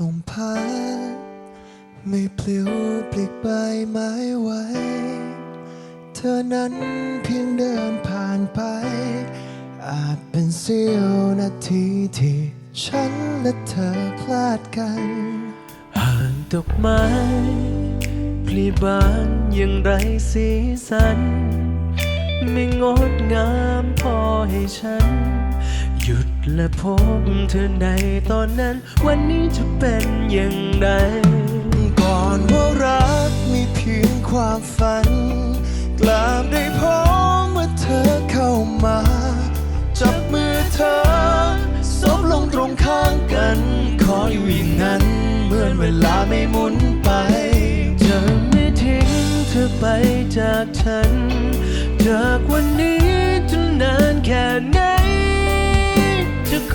ลมพัดไม่ปลิวปลิกใบไม้ไว้ เธอนั้นเพียงเดินผ่านไป อาจเป็นเสี้ยวนาทีที่ฉันและเธอพลาดกันห่างดอกไม้พลีบานย่างไรสีสัน ไม่งดงามพอให้ฉัน และพบเธอในตอนนั้น วันนี้จะเป็นอย่างไรก่อนว่ารักมีเพียงความฝัน กลับได้พบเมื่อเธอเข้ามา จับมือเธอซบลงตรงข้างกัน ขออยู่อย่างนั้นเหมือนเวลาไม่หมุนไปจะไม่ทิ้งเธอไปจากฉัน จากวันนี้จนนานแค่ไหน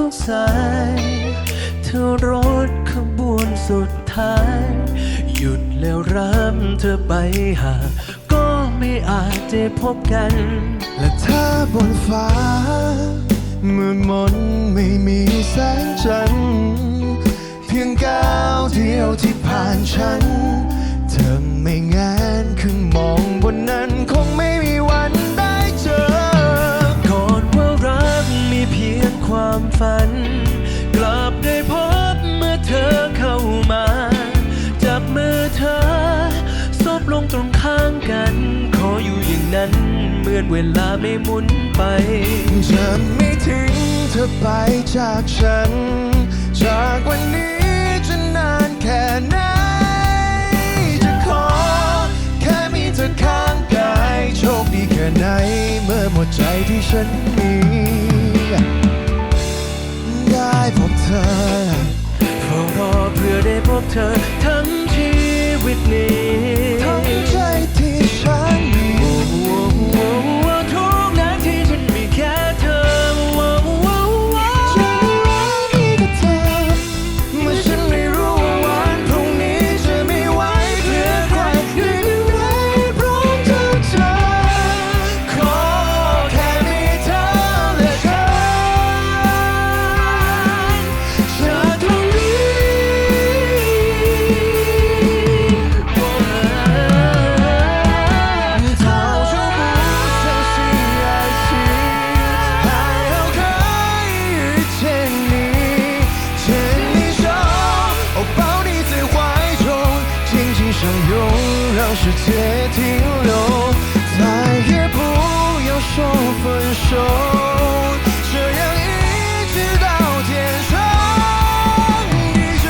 งทุกสายเธอรถขบวนสุดท้าย หยุดแล้วรับเธอไปหา ก็ไม่อาจจะพบกัน และถ้าบนฟ้า มืดมนไม่มีแสงจันทร์เพียงก้าวเดียวที่ผ่านฉัน เธอไม่งาน กัน ขออยู่อย่างนั้นเหมือนเวลาไม่หมุนไปจะไม่ทิ้งเธอไปจากฉัน จากวันนี้จะนานแค่ไหน จะขอแค่มีเธอข้างกาย โชคดีแค่ไหน เมื่อหมดใจที่ฉันมี ได้พบเธอเฝ้ารอเพื่อได้พบเธอทั้งชีวิตนี้ 紧紧相拥，让世界停留，再也不要说分手，这样一直到天长地久，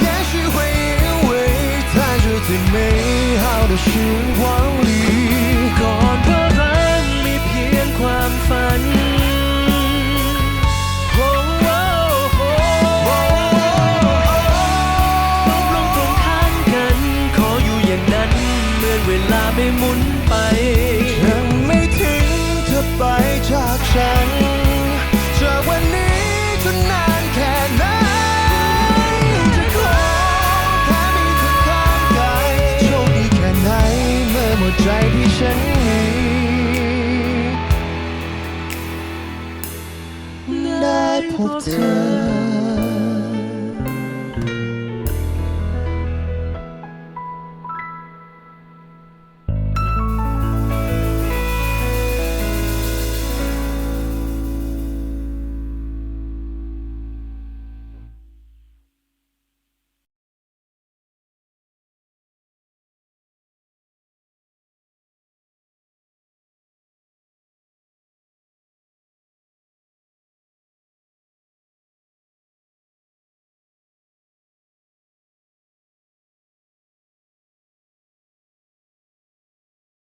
也许会因为在这最美好的时光。 ไปยังไม่ทิ้งเธอไปจากฉันจากวันนี้จนนานแค่ไหนจะขอแค่มีเธอข้างกายโชคดีแค่ไหนเมื่อหมดใจที่ฉันมีได้พบเธอ